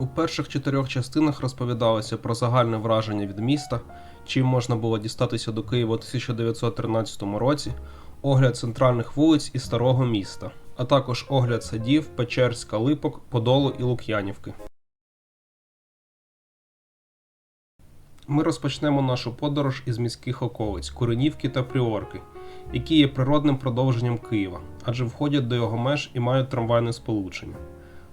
У перших чотирьох частинах розповідалося про загальне враження від міста, чим можна було дістатися до Києва у 1913 році, огляд центральних вулиць і старого міста, а також огляд садів, Печерська, Липок, Подолу і Лук'янівки. Ми розпочнемо нашу подорож із міських околиць Куренівки та Пріорки, які є природним продовженням Києва, адже входять до його меж і мають трамвайне сполучення.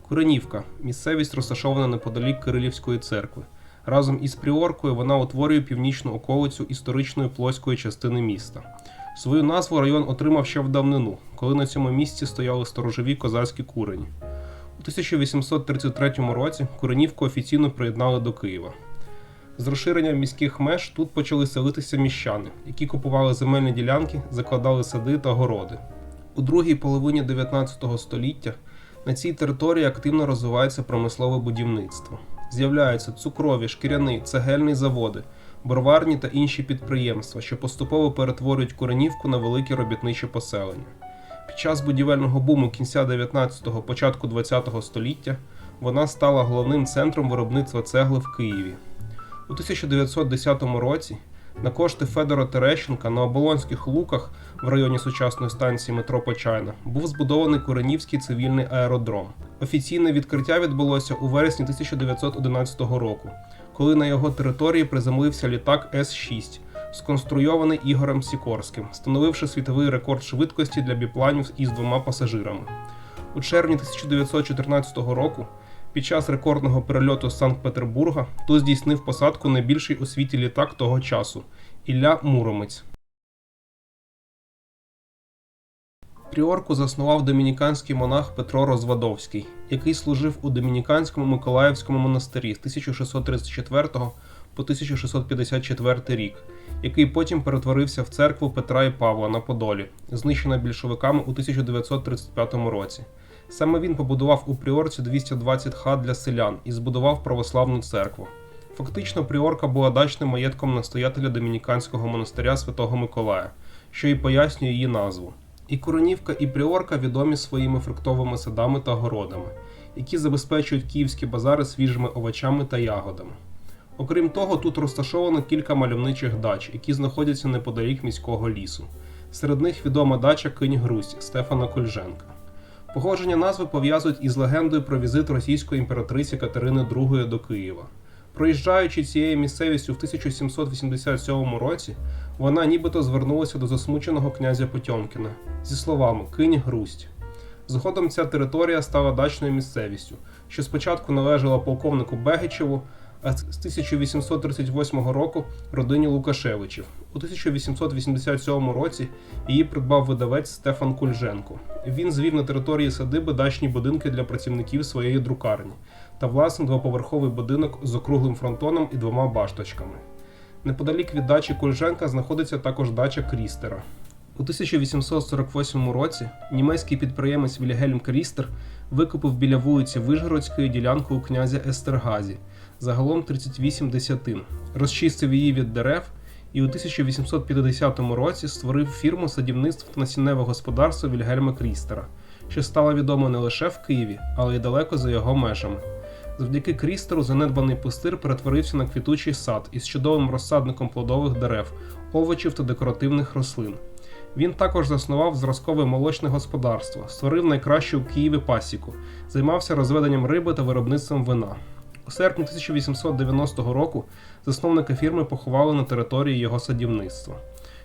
Куренівка місцевість розташована неподалік Кирилівської церкви. Разом із Пріоркою вона утворює північну околицю історичної плоської частини міста. Свою назву район отримав ще в давнину, коли на цьому місці стояли сторожові козацькі курені. У 1833 році Куренівку офіційно приєднали до Києва. З розширенням міських меж тут почали селитися міщани, які купували земельні ділянки, закладали сади та городи. У другій половині 19 століття на цій території активно розвивається промислове будівництво. З'являються цукрові, шкіряні, цегельні заводи, броварні та інші підприємства, що поступово перетворюють Куренівку на велике робітниче поселення. Під час будівельного буму кінця 19-го, початку 20-го століття вона стала головним центром виробництва цегли в Києві. У 1910 році на кошти Федора Терещенка на Оболонських луках в районі сучасної станції метро Почайна був збудований Куренівський цивільний аеродром. Офіційне відкриття відбулося у вересні 1911 року, коли на його території приземлився літак С-6, сконструйований Ігорем Сікорським, встановивши світовий рекорд швидкості для біпланів із двома пасажирами. У червні 1914 року під час рекордного перельоту з Санкт-Петербурга тут здійснив посадку найбільший у світі літак того часу Ілля Муромець. Пріорку заснував домініканський монах Петро Розвадовський, який служив у Домініканському Миколаївському монастирі з 1634 по 1654 рік, який потім перетворився в церкву Петра і Павла на Подолі, знищена більшовиками у 1935 році. Саме він побудував у Пріорці 220 хат для селян і збудував православну церкву. Фактично, Пріорка була дачним маєтком настоятеля домініканського монастиря Святого Миколая, що і пояснює її назву. І Куронівка, і Пріорка відомі своїми фруктовими садами та городами, які забезпечують київські базари свіжими овочами та ягодами. Окрім того, тут розташовано кілька мальовничих дач, які знаходяться неподалік міського лісу. Серед них відома дача Кинь Грусть Стефана Кольженка. Походження назви пов'язують із легендою про візит російської імператриці Катерини II до Києва. Проїжджаючи цією місцевістю в 1787 році, вона нібито звернулася до засмученого князя Потьомкіна зі словами Кинь грусть. Згодом ця територія стала дачною місцевістю, що спочатку належала полковнику Бегичеву, а з 1838 року родині Лукашевичів. У 1887 році її придбав видавець Стефан Кульженко. Він звів на території садиби дачні будинки для працівників своєї друкарні та власний двоповерховий будинок з округлим фронтоном і двома башточками. Неподалік від дачі Кульженка знаходиться також дача Крістера. У 1848 році німецький підприємець Вільгельм Крістер викупив біля вулиці Вишгородської ділянку у князя Естергазі, загалом 38 десятин, розчистив її від дерев і у 1850 році створив фірму садівництва та насінневе господарство Вільгельма Крістера, що стало відомо не лише в Києві, але й далеко за його межами. Завдяки Крістеру занедбаний пустир перетворився на квітучий сад із чудовим розсадником плодових дерев, овочів та декоративних рослин. Він також заснував зразкове молочне господарство, створив найкращу в Києві пасіку, займався розведенням риби та виробництвом вина. У серпні 1890 року засновника фірми поховали на території його садівництва.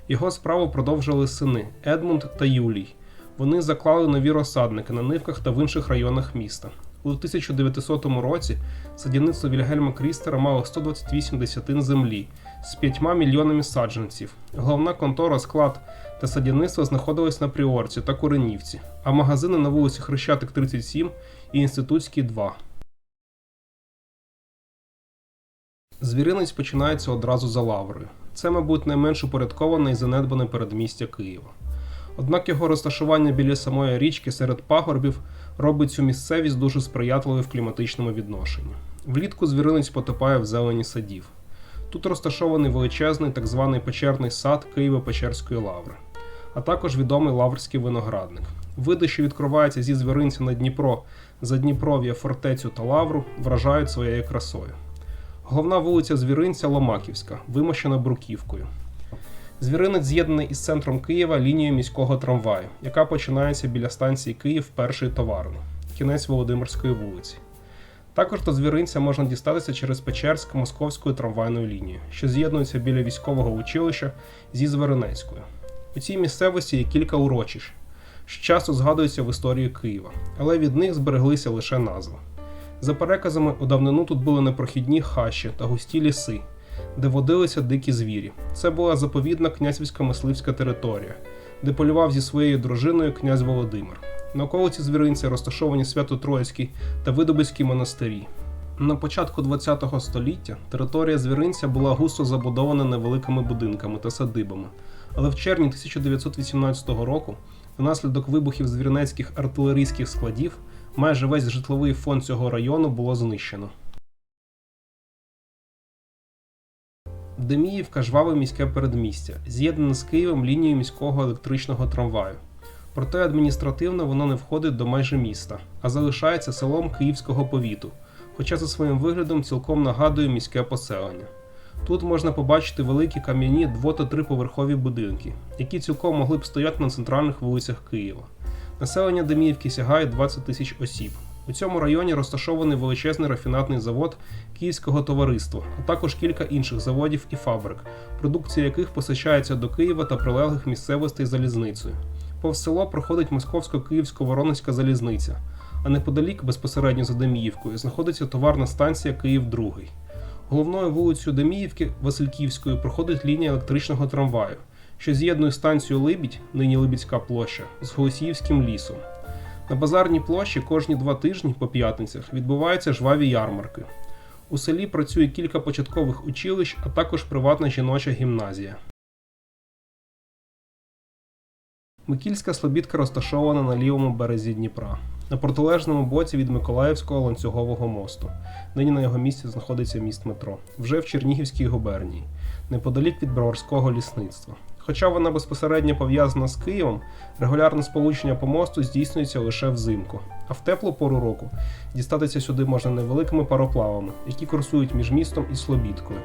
Його справу продовжили сини Едмунд та Юлій. Вони заклали нові розсадники на нивках та в інших районах міста. У 1900 році садівництво Вільгельма Крістера мало 128 десятин землі з 5 мільйонами саджанців. Головна контора, склад та садівництво знаходились на Пріорці та Куренівці, а магазини на вулиці Хрещатик 37 і Інститутській 2. Звіринець починається одразу за лаврою. Це, мабуть, найменш упорядковане і занедбане передмістя Києва. Однак його розташування біля самої річки серед пагорбів робить цю місцевість дуже сприятливою в кліматичному відношенні. Влітку звіринець потопає в зелені садів. Тут розташований величезний так званий печерний сад Києво-Печерської лаври, а також відомий лаврський виноградник. Види, що відкриваються зі звіринця на Дніпро, Задніпров'я, фортецю та Лавру, вражають своєю красою. Головна вулиця Звіринця Ломаківська, вимощена бруківкою. Звіринець з'єднаний із центром Києва лінією міського трамваю, яка починається біля станції Київ першої товарний, кінець Володимирської вулиці. Також до звіринця можна дістатися через Печерськ московською трамвайною лінією, що з'єднується біля військового училища зі Зверинецькою. У цій місцевості є кілька урочищ, що часто згадуються в історії Києва, але від них збереглися лише назви. За переказами, у давнину тут були непрохідні хащі та густі ліси, де водилися дикі звірі. Це була заповідна князівсько-мисливська територія, де полював зі своєю дружиною князь Володимир. На околиці звіринця розташовані Свято-Троїцький та Видобицький монастирі. На початку ХХ століття територія звіринця була густо забудована невеликими будинками та садибами, але в червні 1918 року, внаслідок вибухів звірнецьких артилерійських складів, майже весь житловий фонд цього району було знищено. Деміївка жваве міське передмістя, з'єднане з Києвом лінією міського електричного трамваю. Проте адміністративно воно не входить до майже міста, а залишається селом Київського повіту, хоча за своїм виглядом цілком нагадує міське поселення. Тут можна побачити великі кам'яні дво- та триповерхові будинки, які цілком могли б стояти на центральних вулицях Києва. Населення Деміївки сягає 20 тисяч осіб. У цьому районі розташований величезний рафінатний завод Київського товариства, а також кілька інших заводів і фабрик, продукція яких постачається до Києва та прилеглих місцевостей залізницею. Повз село проходить Московсько-Київсько-Воронезька залізниця, а неподалік, безпосередньо за Деміївкою, знаходиться товарна станція Київ 2 Головною вулицею Деміївки Васильківською проходить лінія електричного трамваю, що з'єднує станцію Либідь, нині Либідська площа, з Голосіївським лісом. На базарній площі кожні два тижні по п'ятницях відбуваються жваві ярмарки. У селі працює кілька початкових училищ, а також приватна жіноча гімназія. Микільська слобідка розташована на лівому березі Дніпра, на протилежному боці від Миколаївського ланцюгового мосту. Нині на його місці знаходиться міст метро, вже в Чернігівській губернії, неподалік від Броварського лісництва. Хоча вона безпосередньо пов'язана з Києвом, регулярне сполучення по мосту здійснюється лише взимку, а в теплу пору року дістатися сюди можна невеликими пароплавами, які курсують між містом і Слобідкою.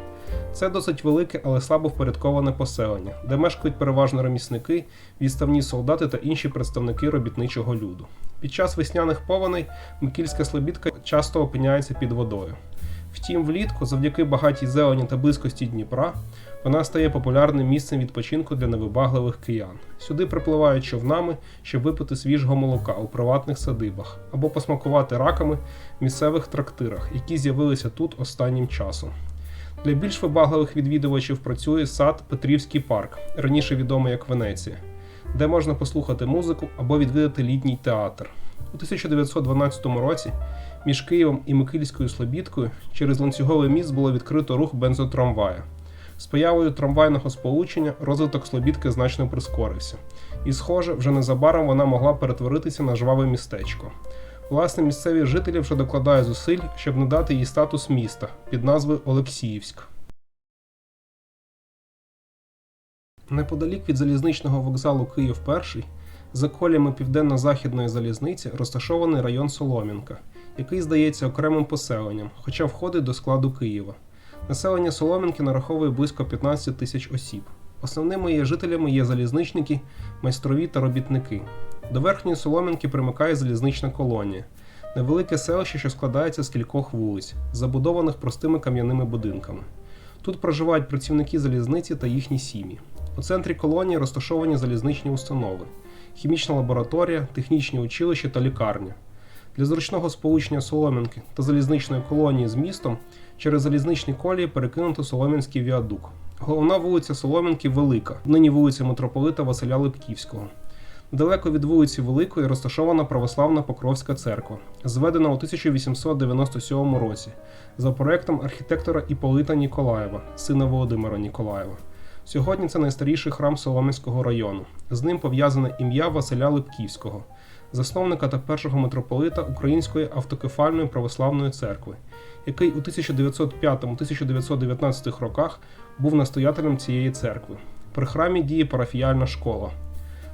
Це досить велике, але слабо впорядковане поселення, де мешкають переважно ремісники, відставні солдати та інші представники робітничого люду. Під час весняних повеней Микільська Слобідка часто опиняється під водою. Втім, влітку, завдяки багатій зелені та близькості Дніпра, вона стає популярним місцем відпочинку для невибагливих киян. Сюди припливають човнами, щоб випити свіжого молока у приватних садибах або посмакувати раками в місцевих трактирах, які з'явилися тут останнім часом. Для більш вибагливих відвідувачів працює сад Петрівський парк, раніше відомий як Венеція, де можна послухати музику або відвідати літній театр. У 1912 році між Києвом і Микильською Слобідкою через ланцюговий міст було відкрито рух бензотрамвая. З появою трамвайного сполучення розвиток Слобідки значно прискорився, і, схоже, вже незабаром вона могла перетворитися на жваве містечко. Власне, місцеві жителі вже докладають зусиль, щоб надати їй статус міста під назвою Олексіївськ. Неподалік від залізничного вокзалу Київ 1 за колями південно-західної залізниці розташований район Солом'янка, який здається окремим поселенням, хоча входить до складу Києва. Населення Солом'янки нараховує близько 15 тисяч осіб. Основними її жителями є залізничники, майстрові та робітники. До верхньої Солом'янки примикає залізнична колонія, невелике селище, що складається з кількох вулиць, забудованих простими кам'яними будинками. Тут проживають працівники залізниці та їхні сім'ї. У центрі колонії розташовані залізничні установи, хімічна лабораторія, технічні училища та лікарня. Для зручного сполучення Солом'янки та залізничної колонії з містом через залізничні колії перекинуто Солом'янський віадук. Головна вулиця Солом'янки Велика, нині вулиця митрополита Василя Липківського. Далеко від вулиці Великої розташована православна Покровська церква, зведена у 1897 році за проектом архітектора Іполита Ніколаєва, сина Володимира Ніколаєва. Сьогодні це найстаріший храм Солом'янського району. З ним пов'язане ім'я Василя Липківського, засновника та першого митрополита Української автокефальної православної церкви, який у 1905-1919 роках був настоятелем цієї церкви. При храмі діє парафіяльна школа.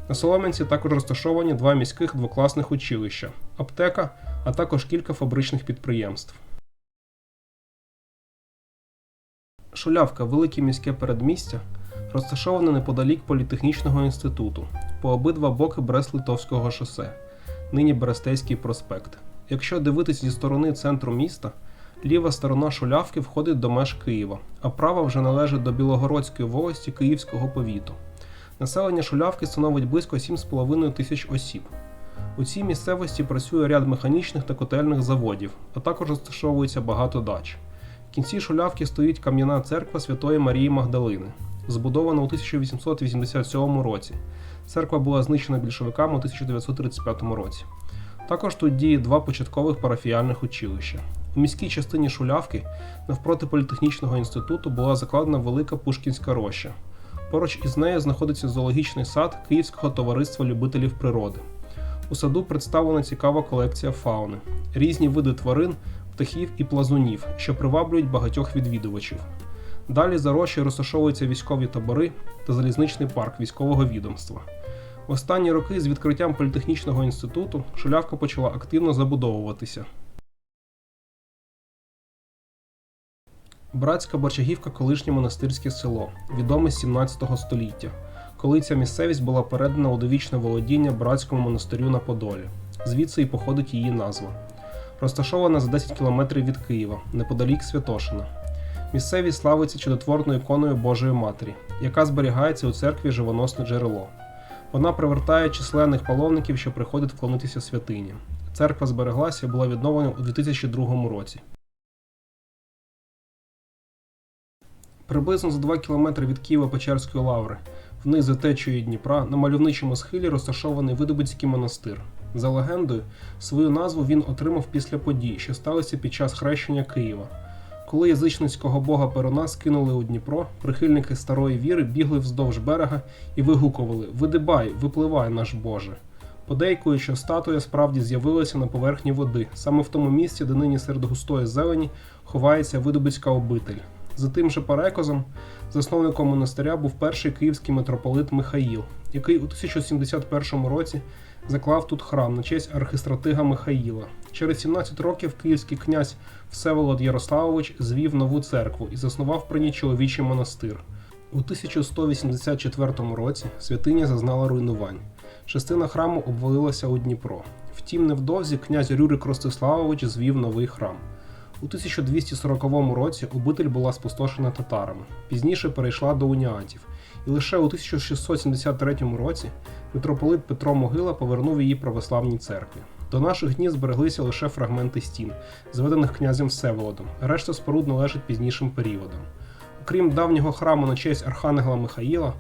На Солом'янці також розташовані два міських двокласних училища, аптека, а також кілька фабричних підприємств. Шулявка велике міське передмістя, розташоване неподалік політехнічного інституту, по обидва боки Брест-Литовського шосе, нині Берестейський проспект. Якщо дивитись зі сторони центру міста, ліва сторона Шулявки входить до меж Києва, а права вже належить до Білогородської волості Київського повіту. Населення Шулявки становить близько 7,5 тисяч осіб. У цій місцевості працює ряд механічних та котельних заводів, а також розташовується багато дач. В кінці Шулявки стоїть кам'яна церква Святої Марії Магдалини, збудована у 1887 році. Церква була знищена більшовиками у 1935 році. Також тут діє два початкових парафіяльних училища. У міській частині Шулявки навпроти політехнічного інституту була закладена велика Пушкінська роща. Поруч із нею знаходиться зоологічний сад Київського товариства любителів природи. У саду представлена цікава колекція фауни, різні види тварин, птахів і плазунів, що приваблюють багатьох відвідувачів. Далі за рощею розташовуються військові табори та залізничний парк військового відомства. В останні роки з відкриттям політехнічного інституту Шулявка почала активно забудовуватися. Братська Борчагівка колишнє монастирське село, відоме з 17 століття, коли ця місцевість була передана у довічне володіння братському монастирю на Подолі. Звідси і походить її назва. Розташована за 10 кілометрів від Києва, неподалік Святошина. Місцевість славиться чудотворною іконою Божої Матері, яка зберігається у церкві Живоносне джерело. Вона привертає численних паломників, що приходять вклонитися святині. Церква збереглася і була відновлена у 2002 році. Приблизно за 2 кілометри від Києво-Печерської лаври, вниз за течією Дніпра, на мальовничому схилі розташований Видобицький монастир. За легендою, свою назву він отримав після подій, що сталися під час хрещення Києва. Коли язичницького бога Перуна скинули у Дніпро, прихильники старої віри бігли вздовж берега і вигукували Видибай, випливай, наш Боже. Подейкують, що статуя справді з'явилася на поверхні води, саме в тому місці, де нині серед густої зелені ховається Видобицька обитель. За тим же переказом, засновником монастиря був перший київський митрополит Михаїл, який у 1071 році заклав тут храм на честь архистратига Михаїла. Через 17 років київський князь Всеволод Ярославович звів нову церкву і заснував при ній чоловічий монастир. У 1184 році святиня зазнала руйнувань. Частина храму обвалилася у Дніпро. Втім, невдовзі князь Рюрик Ростиславович звів новий храм. У 1240 році обитель була спустошена татарами, пізніше перейшла до уніатів, і лише у 1673 році митрополит Петро Могила повернув її православній церкві. До наших днів збереглися лише фрагменти стін, зведених князем Всеволодом, решта споруд належить пізнішим періодам. Окрім давнього храму на честь Архангела Михаїла,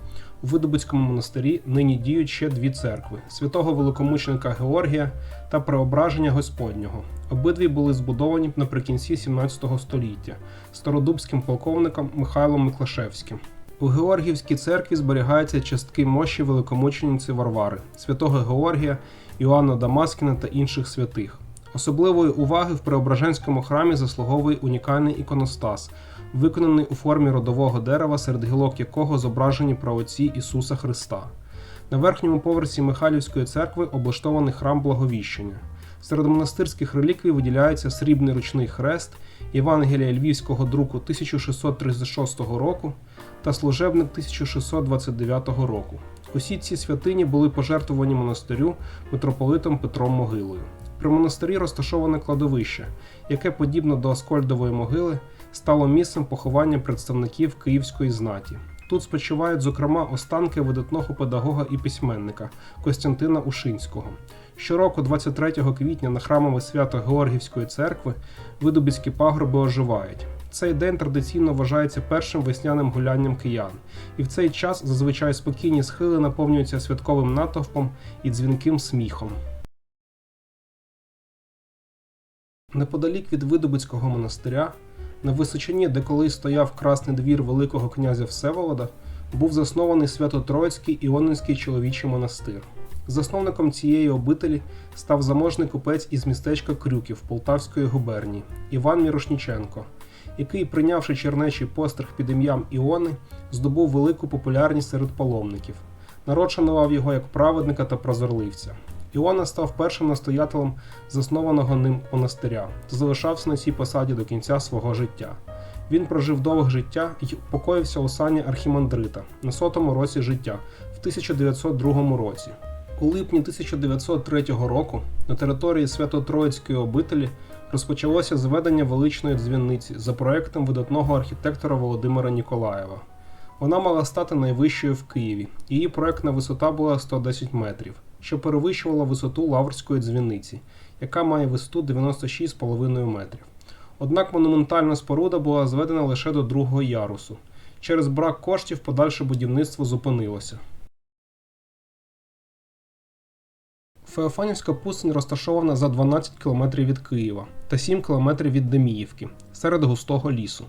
у Видобицькому монастирі нині діють ще дві церкви святого великомученика Георгія та Преображення Господнього. Обидві були збудовані наприкінці 17 століття стародубським полковником Михайлом Миклашевським. У Георгіївській церкві зберігаються частки мощі великомучениці Варвари, святого Георгія, Іоанна Дамаскіна та інших святих. Особливої уваги в Преображенському храмі заслуговує унікальний іконостас, виконаний у формі родового дерева, серед гілок якого зображені праотці Ісуса Христа. На верхньому поверсі Михайлівської церкви облаштований храм Благовіщення. Серед монастирських реліквій виділяється срібний ручний хрест Євангелія Львівського друку 1636 року та служебник 1629 року. Усі ці святині були пожертвовані монастирю митрополитом Петром Могилою. При монастирі розташоване кладовище, яке, подібно до Аскольдової могили, стало місцем поховання представників київської знаті. Тут спочивають, зокрема, останки видатного педагога і письменника Костянтина Ушинського. Щороку, 23 квітня, на храмове свято Георгівської церкви видобицькі пагорби оживають. Цей день традиційно вважається першим весняним гулянням киян, і в цей час зазвичай спокійні схили наповнюються святковим натовпом і дзвінким сміхом. Неподалік від Видобицького монастиря, на височині, де колись стояв красний двір Великого князя Всеволода, був заснований Свято-Троїцький Іонинський чоловічий монастир. Засновником цієї обителі став заможний купець із містечка Крюків Полтавської губернії Іван Мірошніченко, який, прийнявши чернечий постриг під ім'ям Іони, здобув велику популярність серед паломників. Народ шанував його як праведника та прозорливця. Іоанна став першим настоятелем заснованого ним монастиря та залишався на цій посаді до кінця свого життя. Він прожив довге життя і упокоївся у сані архімандрита на сотому році життя в 1902 році. У липні 1903 року на території Свято-Троїцької обителі розпочалося зведення величної дзвіниці за проектом видатного архітектора Володимира Ніколаєва. Вона мала стати найвищою в Києві. Її проектна висота була 110 метрів, що перевищувала висоту Лаврської дзвіниці, яка має висоту 96,5 метрів. Однак монументальна споруда була зведена лише до другого ярусу. Через брак коштів подальше будівництво зупинилося. Феофанівська пустинь розташована за 12 км від Києва та 7 км від Деміївки серед густого лісу.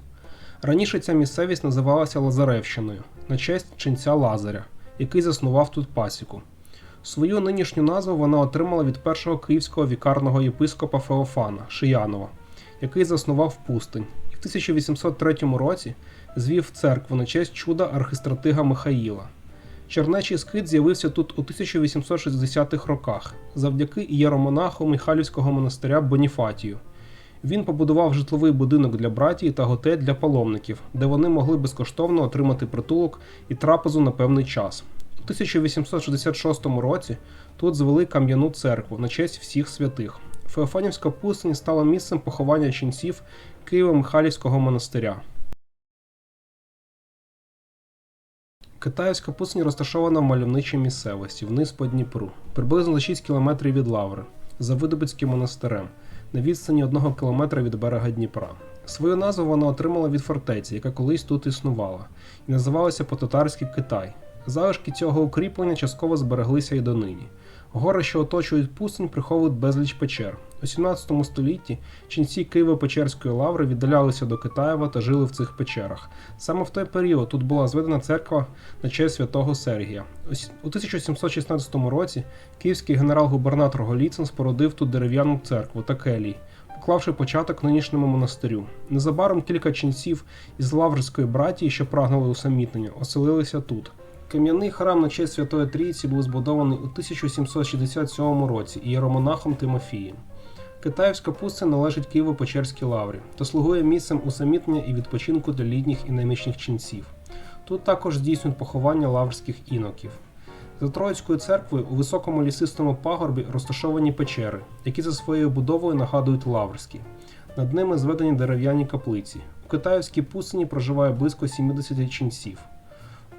Раніше ця місцевість називалася Лазаревщиною на честь ченця Лазаря, який заснував тут пасіку. Свою нинішню назву вона отримала від першого київського вікарного єпископа Феофана Шиянова, який заснував пустинь, і в 1803 році звів церкву на честь чуда архистратига Михаїла. Чернечий скит з'явився тут у 1860-х роках завдяки ієромонаху Михайлівського монастиря Боніфатію. Він побудував житловий будинок для братії та готель для паломників, де вони могли безкоштовно отримати притулок і трапезу на певний час. У 1866 році тут звели кам'яну церкву на честь всіх святих. Феофанівська пустиня стала місцем поховання ченців Києво-Михайлівського монастиря. Китаївська пустиня розташована в мальовничій місцевості, вниз по Дніпру, приблизно за 6 кілометрів від Лаври, за Видобицьким монастирем, на відстані 1 кілометра від берега Дніпра. Свою назву вона отримала від фортеці, яка колись тут існувала, і називалася по-татарськи Китай. Залишки цього укріплення частково збереглися і донині. Гори, що оточують пустинь, приховують безліч печер. У 17 столітті ченці Києво-Печерської лаври віддалялися до Китаєва та жили в цих печерах. Саме в той період тут була зведена церква на честь святого Сергія. У 1716 році київський генерал-губернатор Голіцин спорудив тут дерев'яну церкву та келій, поклавши початок нинішньому монастирю. Незабаром кілька ченців із лаврської братії, що прагнули усамітнення, оселилися тут. Кам'яний храм на честь Святої Трійці був збудований у 1767 році ієромонахом Тимофієм. Китаївська пустця належить Києво-Печерській лаврі та слугує місцем усамітнення і відпочинку для літніх і немічних ченців. Тут також здійснюють поховання лаврських іноків. За Троїцькою церквою у високому лісистому пагорбі розташовані печери, які за своєю будовою нагадують лаврські. Над ними зведені дерев'яні каплиці. У Китаївській пустині проживає близько 70 ченців.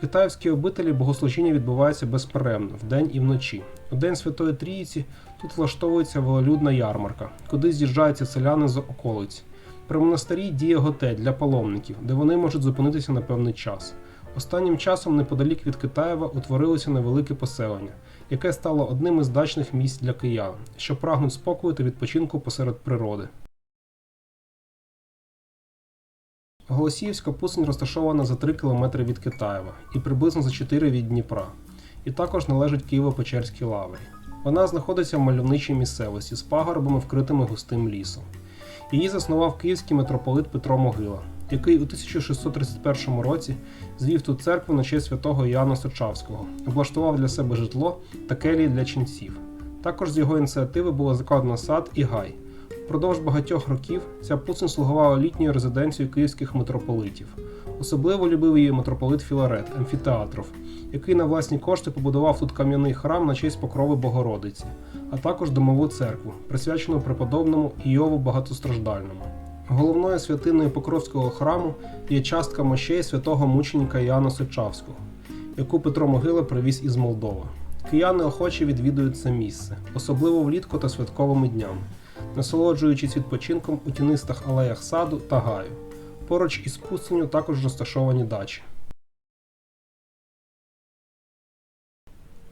У Китаївській обителі богослужіння відбувається безперервно, вдень і вночі. У День Святої Трійці тут влаштовується велолюдна ярмарка, куди з'їжджаються селяни з околиць. При монастирі діє готель для паломників, де вони можуть зупинитися на певний час. Останнім часом неподалік від Китаєва утворилося невелике поселення, яке стало одним із дачних місць для киян, що прагнуть спокою та відпочинку посеред природи. Голосіївська пустинь розташована за 3 км від Китаєва і приблизно за 4 від Дніпра, і також належить Києво-Печерській лаврі. Вона знаходиться в мальовничій місцевості з пагорбами, вкритими густим лісом. Її заснував київський митрополит Петро Могила, який у 1631 році звів тут церкву на честь святого Іоанна Сочавського, облаштував для себе житло та келії для ченців. Також з його ініціативи було закладено сад і гай. Впродовж багатьох років ця пустинь слугувала літньою резиденцією київських митрополитів. Особливо любив її митрополит Філарет, амфітеатров, який на власні кошти побудував тут кам'яний храм на честь покрови Богородиці, а також домову церкву, присвячену преподобному Іову Багатостраждальному. Головною святиною Покровського храму є частка мощей святого мученика Іоанна Сичавського, яку Петро Могила привіз із Молдови. Кияни охоче відвідують це місце, особливо влітку та святковими днями, насолоджуючись відпочинком у тінистих алеях саду та гаю. Поруч із пустиню також розташовані дачі.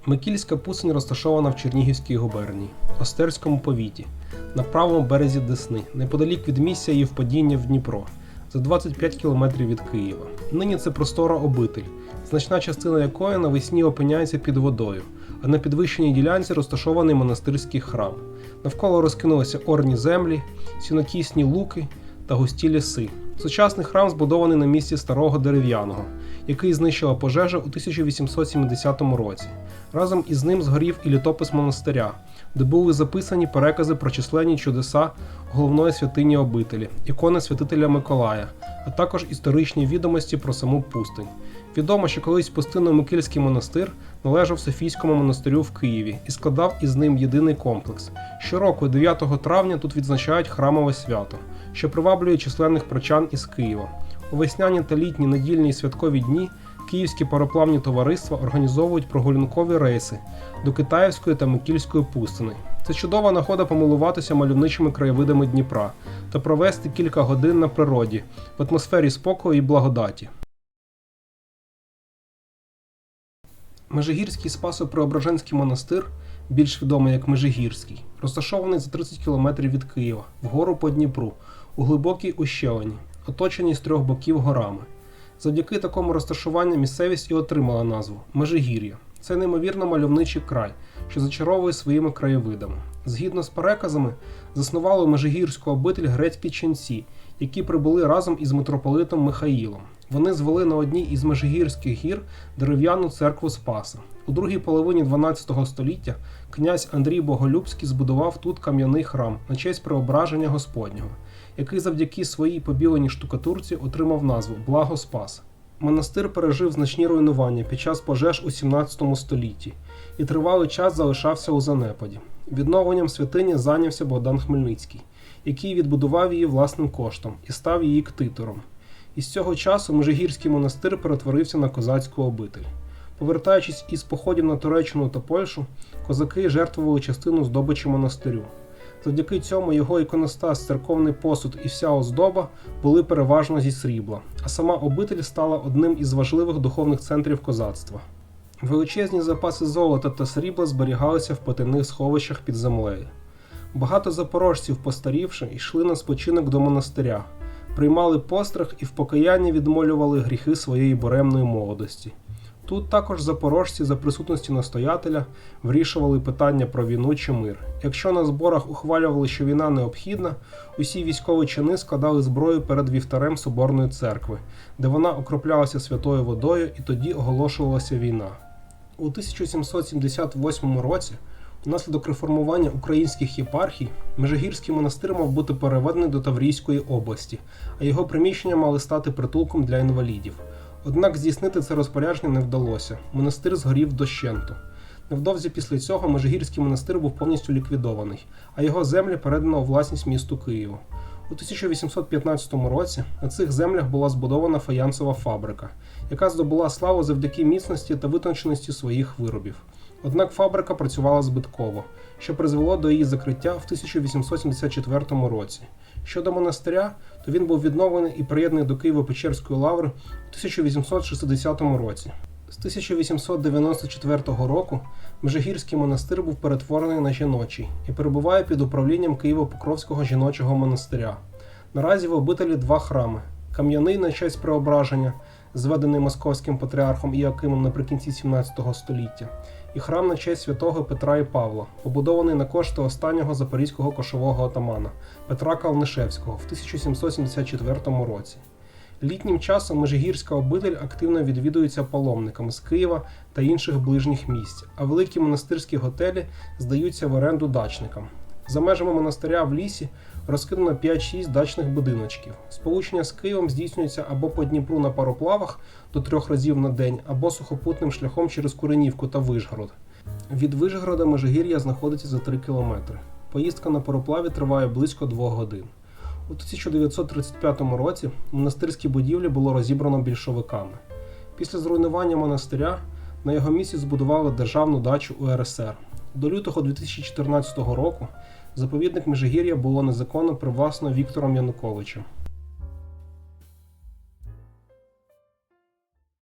Микільська пустинь розташована в Чернігівській губернії, Остерському повіті, на правому березі Десни, неподалік від місця її впадіння в Дніпро, за 25 кілометрів від Києва. Нині це простора обитель, значна частина якої навесні опиняється під водою, а на підвищеній ділянці розташований монастирський храм. Навколо розкинулися орні землі, сінокісні луки та густі ліси. Сучасний храм збудований на місці старого дерев'яного який знищила пожежа у 1870 році. Разом із ним згорів і літопис монастиря, де були записані перекази про численні чудеса головної святині обителі, ікони святителя Миколая, а також історичні відомості про саму пустинь. Відомо, що колись Пустино-Микільський монастир належав Софійському монастирю в Києві і складав із ним єдиний комплекс. Щороку, 9 травня, тут відзначають храмове свято, що приваблює численних прочан із Києва. У весняні та літні недільні і святкові дні київські пароплавні товариства організовують прогулянкові рейси до Китаївської та Микільської пустини. Це чудова нагода помилуватися мальовничими краєвидами Дніпра та провести кілька годин на природі в атмосфері спокою і благодаті. Межигірський Спасо-Преображенський монастир, більш відомий як Межигірський, розташований за 30 кілометрів від Києва, вгору по Дніпру, у глибокій ущелині, оточеній з трьох боків горами. Завдяки такому розташуванню місцевість і отримала назву Межигір'я. Це неймовірно мальовничий край, що зачаровує своїми краєвидами. Згідно з переказами, заснували Межигірську обитель грецькі ченці, які прибули разом із митрополитом Михаїлом. Вони звели на одній із Межигірських гір дерев'яну церкву Спаса. У другій половині 12 століття князь Андрій Боголюбський збудував тут кам'яний храм на честь преображення Господнього, який завдяки своїй побіленій штукатурці отримав назву Благо Спас. Монастир пережив значні руйнування під час пожеж у 17 столітті і тривалий час залишався у занепаді. Відновленням святині зайнявся Богдан Хмельницький, який відбудував її власним коштом і став її ктитором. Із цього часу Межигірський монастир перетворився на козацьку обитель. Повертаючись із походів на Туреччину та Польщу, козаки жертвували частину здобичі монастирю. Завдяки цьому його іконостас, церковний посуд і вся оздоба були переважно зі срібла, а сама обитель стала одним із важливих духовних центрів козацтва. Величезні запаси золота та срібла зберігалися в потайних сховищах під землею. Багато запорожців, постарівши, йшли на спочинок до монастиря, приймали пострах і в покаянні відмолювали гріхи своєї буремної молодості. Тут також запорожці за присутності настоятеля вирішували питання про війну чи мир. Якщо на зборах ухвалювали, що війна необхідна, усі військові чини складали зброю перед вівтарем Соборної церкви, де вона окроплялася святою водою і тоді оголошувалася війна. У 1778 році, внаслідок реформування українських єпархій, Межигірський монастир мав бути переведений до Таврійської області, а його приміщення мали стати притулком для інвалідів. Однак здійснити це розпорядження не вдалося. Монастир згорів дощенту. Невдовзі після цього Межигірський монастир був повністю ліквідований, а його землі передано у власність місту Києву. У 1815 році на цих землях була збудована фаянсова фабрика, яка здобула славу завдяки міцності та витонченості своїх виробів. Однак фабрика працювала збитково, що призвело до її закриття в 1874 році. Щодо монастиря, то він був відновлений і приєднаний до Києво-Печерської лаври у 1860 році. З 1894 року Межигірський монастир був перетворений на жіночий і перебуває під управлінням Києво-Покровського жіночого монастиря. Наразі в обителі два храми: кам'яний на честь преображення, зведений московським патріархом Іакимом наприкінці 17 століття, і храм на честь святого Петра і Павла, побудований на кошти останнього запорізького кошового отамана Петра Калнишевського в 1774 році. Літнім часом Межигірська обитель активно відвідується паломниками з Києва та інших ближніх місць, а великі монастирські готелі здаються в оренду дачникам. За межами монастиря в лісі розкидано 5-6 дачних будиночків. Сполучення з Києвом здійснюється або по Дніпру на пароплавах до трьох разів на день, або сухопутним шляхом через Куренівку та Вишгород. Від Вишгорода Межигір'я знаходиться за 3 кілометри. Поїздка на пароплаві триває близько 2 годин. У 1935 році монастирські будівлі було розібрано більшовиками. Після зруйнування монастиря на його місці збудували державну дачу УРСР. До лютого 2014 року заповідник Межигір'я було незаконно привласнено Віктором Януковичем.